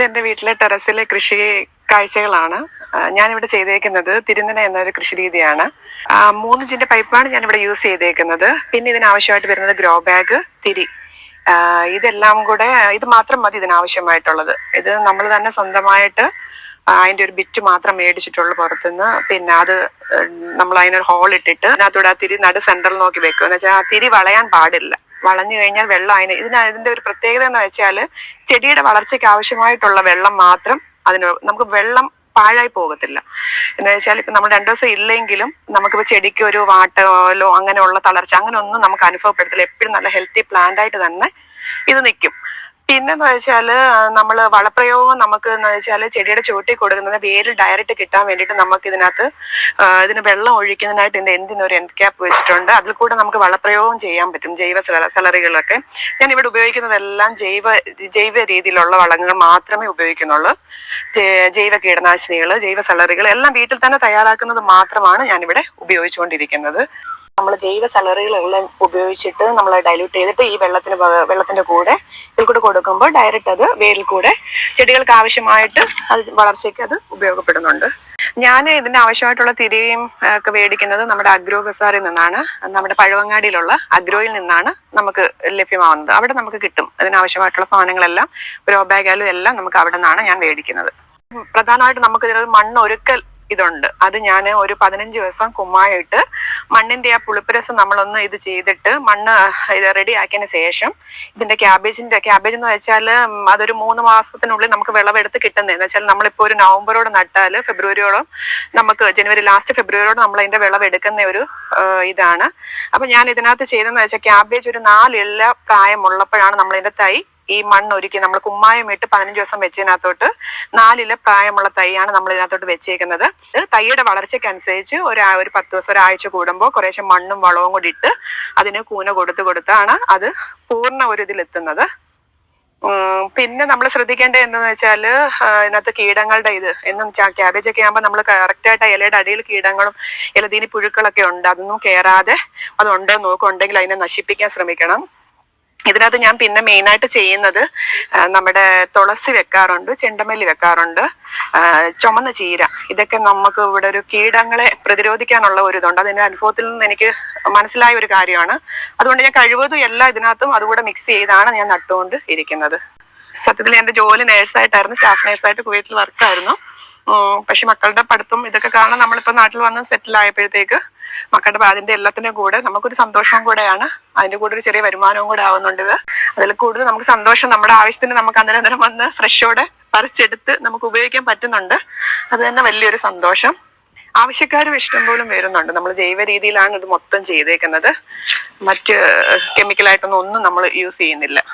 ഇത് എന്റെ വീട്ടിലെ ടെറസിലെ കൃഷി കാഴ്ചകളാണ്. ഞാനിവിടെ ചെയ്തേക്കുന്നത് തിരുനന എന്നൊരു കൃഷി രീതിയാണ്. മൂന്ന് ജിന്റെ പൈപ്പാണ് ഇവിടെ യൂസ് ചെയ്തേക്കുന്നത്. പിന്നെ ഇതിനാവശ്യമായിട്ട് വരുന്നത് ഗ്രോ ബാഗ് തിരി. ഇതെല്ലാം കൂടെ ഇത് മാത്രം മതി ഇതിനാവശ്യമായിട്ടുള്ളത്. ഇത് നമ്മൾ തന്നെ സ്വന്തമായിട്ട് അതിന്റെ ഒരു ബിറ്റ് മാത്രം മേടിച്ചിട്ടുള്ളൂ പുറത്തുനിന്ന്. പിന്നെ അത് നമ്മൾ അതിനൊരു ഹോൾ ഇട്ടിട്ട് അതിനകത്തൂടെ ആ തിരി നടു സെന്ററിൽ നോക്കി വെക്കുക എന്ന് വെച്ചാൽ ആ തിരി വളയാൻ പാടില്ല. വളഞ്ഞു കഴിഞ്ഞാൽ വെള്ളം അതിന് ഇതിന് ഇതിന്റെ ഒരു പ്രത്യേകത എന്ന് വെച്ചാൽ ചെടിയുടെ വളർച്ചയ്ക്ക് ആവശ്യമായിട്ടുള്ള വെള്ളം മാത്രം അതിന് നമുക്ക് വെള്ളം പാഴായി പോകത്തില്ല. എന്ന് വെച്ചാൽ ഇപ്പൊ നമ്മൾ രണ്ടു ദിവസം ഇല്ലെങ്കിലും നമുക്കിപ്പോ ചെടിക്ക് ഒരു വാട്ടലോ അങ്ങനെയുള്ള തളർച്ച അങ്ങനെ ഒന്നും നമുക്ക് അനുഭവപ്പെടത്തില്ല. എപ്പോഴും നല്ല ഹെൽത്തി പ്ലാന്റ് ആയിട്ട് തന്നെ ഇത് നിൽക്കും. പിന്നെന്ന് വെച്ചാൽ നമ്മൾ വളപ്രയോഗം നമുക്ക് എന്ന് വെച്ചാൽ ചെടിയുടെ ചുവട്ടിൽ കൊടുക്കുന്നത് വേരിൽ ഡയറക്റ്റ് കിട്ടാൻ വേണ്ടിയിട്ട് നമുക്ക് ഇതിനകത്ത് ഇതിന് വെള്ളം ഒഴിക്കുന്നതിനായിട്ട് ഇതിന്റെ എന്തിനും ഒരു എൻഡ് ക്യാപ്പ് വെച്ചിട്ടുണ്ട്. അതിൽ കൂടെ നമുക്ക് വളപ്രയോഗം ചെയ്യാൻ പറ്റും ജൈവ സലറികളൊക്കെ. ഞാൻ ഇവിടെ ഉപയോഗിക്കുന്നതെല്ലാം ജൈവ ജൈവ രീതിയിലുള്ള വളങ്ങൾ മാത്രമേ ഉപയോഗിക്കുന്നുള്ളൂ. ജൈവ കീടനാശിനികൾ ജൈവ സലറികൾ എല്ലാം വീട്ടിൽ തന്നെ തയ്യാറാക്കുന്നത് മാത്രമാണ് ഞാനിവിടെ ഉപയോഗിച്ചുകൊണ്ടിരിക്കുന്നത്. നമ്മൾ ജൈവ സലറികളെല്ലാം ഉപയോഗിച്ചിട്ട് നമ്മൾ ഡൈല്യൂട്ട് ചെയ്തിട്ട് ഈ വെള്ളത്തിന് വെള്ളത്തിന്റെ കൂടെ ഇതിൽ കൂടെ കൊടുക്കുമ്പോൾ ഡയറക്റ്റ് അത് വേരിൽ കൂടെ ചെടികൾക്ക് ആവശ്യമായിട്ട് അത് വളർച്ചയ്ക്ക് അത് ഉപയോഗപ്പെടുന്നുണ്ട്. ഞാൻ ഇതിന് ആവശ്യമായിട്ടുള്ള തിരിയും ഒക്കെ മേടിക്കുന്നത് നമ്മുടെ അഗ്രോ ബസാറിൽ നിന്നാണ്. നമ്മുടെ പഴവങ്ങാടിയിലുള്ള അഗ്രോയിൽ നിന്നാണ് നമുക്ക് ലഭ്യമാവുന്നത്. അവിടെ നമുക്ക് കിട്ടും. അതിനാവശ്യമായിട്ടുള്ള സാധനങ്ങളെല്ലാം ഗ്രോ ബാഗാലും എല്ലാം നമുക്ക് അവിടെ നിന്നാണ് ഞാൻ മേടിക്കുന്നത്. പ്രധാനമായിട്ട് നമുക്ക് ഇതിനൊരു മണ്ണ് ഒരുക്കൽ ഇതുണ്ട്. അത് ഞാൻ ഒരു പതിനഞ്ച് ദിവസം കുമ്മായിട്ട് മണ്ണിന്റെ ആ പുളിപ്പരസം നമ്മളൊന്ന് ഇത് ചെയ്തിട്ട് മണ്ണ് ഇത് റെഡി ആക്കിയതിന് ശേഷം ഇതിന്റെ ക്യാബേജിന്റെ ക്യാബേജ് എന്ന് വെച്ചാൽ അതൊരു മൂന്ന് മാസത്തിനുള്ളിൽ നമുക്ക് വിളവെടുത്ത് കിട്ടുന്നത് എന്ന് വെച്ചാൽ നമ്മളിപ്പോ ഒരു നവംബറോട് നട്ടാൽ ഫെബ്രുവരിയോളം നമുക്ക് ജനുവരി ലാസ്റ്റ് ഫെബ്രുവരിയോട് നമ്മൾ അതിന്റെ വിളവെടുക്കുന്ന ഒരു ഇതാണ്. അപ്പൊ ഞാൻ ഇതിനകത്ത് ചെയ്തെന്ന് വെച്ചാൽ ക്യാബേജ് ഒരു നാലില്ല പ്രായമുള്ളപ്പോഴാണ് നമ്മൾ ഇതിന്റെ തൈ ഈ മണ്ണ് ഒരുക്കി നമ്മൾ കുമ്മായം ഇട്ട് പതിനഞ്ച് ദിവസം വെച്ചതിനകത്തോട്ട് നാലില പ്രായമുള്ള തൈയാണ് നമ്മൾ ഇതിനകത്തോട്ട് വെച്ചേക്കുന്നത്. തൈയുടെ വളർച്ചയ്ക്കനുസരിച്ച് ഒരു ഒരു പത്ത് ദിവസം ഒരാഴ്ച കൂടുമ്പോൾ കുറേശ്ശെ മണ്ണും വളവും കൂടി ഇട്ട് അതിന് കൂന കൊടുത്ത് കൊടുത്താണ് അത് പൂർണ ഒരു ഇതിലെത്തുന്നത് പിന്നെ നമ്മൾ ശ്രദ്ധിക്കേണ്ടത് എന്തെന്ന് വെച്ചാൽ ഇതിനകത്ത് കീടങ്ങളുടെ ഇത് എന്ന് വെച്ചാൽ ക്യാബേജ് ഒക്കെ ആകുമ്പോൾ നമ്മൾ കറക്റ്റ് ആയിട്ട് ഇലയുടെ അടിയിൽ കീടങ്ങളും ഇലതീനി പുഴുക്കളൊക്കെ ഉണ്ട്. അതൊന്നും കയറാതെ അതുണ്ടോ നോക്കുണ്ടെങ്കിൽ അതിനെ നശിപ്പിക്കാൻ ശ്രമിക്കണം. ഇതിനകത്ത് ഞാൻ പിന്നെ മെയിൻ ആയിട്ട് ചെയ്യുന്നത് നമ്മുടെ തുളസി വെക്കാറുണ്ട് ചെണ്ടമല്ലി വെക്കാറുണ്ട് ചുമന്ന ചീര. ഇതൊക്കെ നമുക്ക് ഇവിടെ ഒരു കീടങ്ങളെ പ്രതിരോധിക്കാനുള്ള ഒരു ഇതുണ്ട്. അതിന്റെ അനുഭവത്തിൽ നിന്ന് എനിക്ക് മനസ്സിലായ ഒരു കാര്യമാണ്. അതുകൊണ്ട് ഞാൻ കഴിവതും എല്ലാം ഇതിനകത്തും അതുകൂടെ മിക്സ് ചെയ്താണ് ഞാൻ നട്ടുകൊണ്ട് ഇരിക്കുന്നത് സത്യത്തിൽ എന്റെ ജോലി നേഴ്സായിട്ടായിരുന്നു സ്റ്റാഫ് നേഴ്സായിട്ട് കുവൈറ്റിൽ വർക്കായിരുന്നു പക്ഷെ മക്കളുടെ പഠിത്തം ഇതൊക്കെ കാരണം നമ്മളിപ്പോ നാട്ടിൽ വന്ന് സെറ്റിൽ ആയപ്പോഴത്തേക്ക് മക്കളുടെ അതിന്റെ എല്ലാത്തിനും കൂടെ നമുക്കൊരു സന്തോഷവും കൂടെയാണ്. അതിന്റെ കൂടെ ഒരു ചെറിയ വരുമാനവും കൂടെ ആവുന്നുണ്ട് ഇത്. അതിൽ കൂടുതൽ നമുക്ക് സന്തോഷം നമ്മുടെ ആവശ്യത്തിന് നമുക്ക് അന്നേരം വന്ന് ഫ്രഷോടെ പറിച്ചെടുത്ത് നമുക്ക് ഉപയോഗിക്കാൻ പറ്റുന്നുണ്ട്. അത് തന്നെ വലിയൊരു സന്തോഷം. ആവശ്യക്കാരും ഇഷ്ടം പോലും വരുന്നുണ്ട്. നമ്മൾ ജൈവ രീതിയിലാണ് ഇത് മൊത്തം ചെയ്തേക്കുന്നത്. മറ്റ് കെമിക്കലായിട്ടൊന്നും ഒന്നും നമ്മൾ യൂസ് ചെയ്യുന്നില്ല.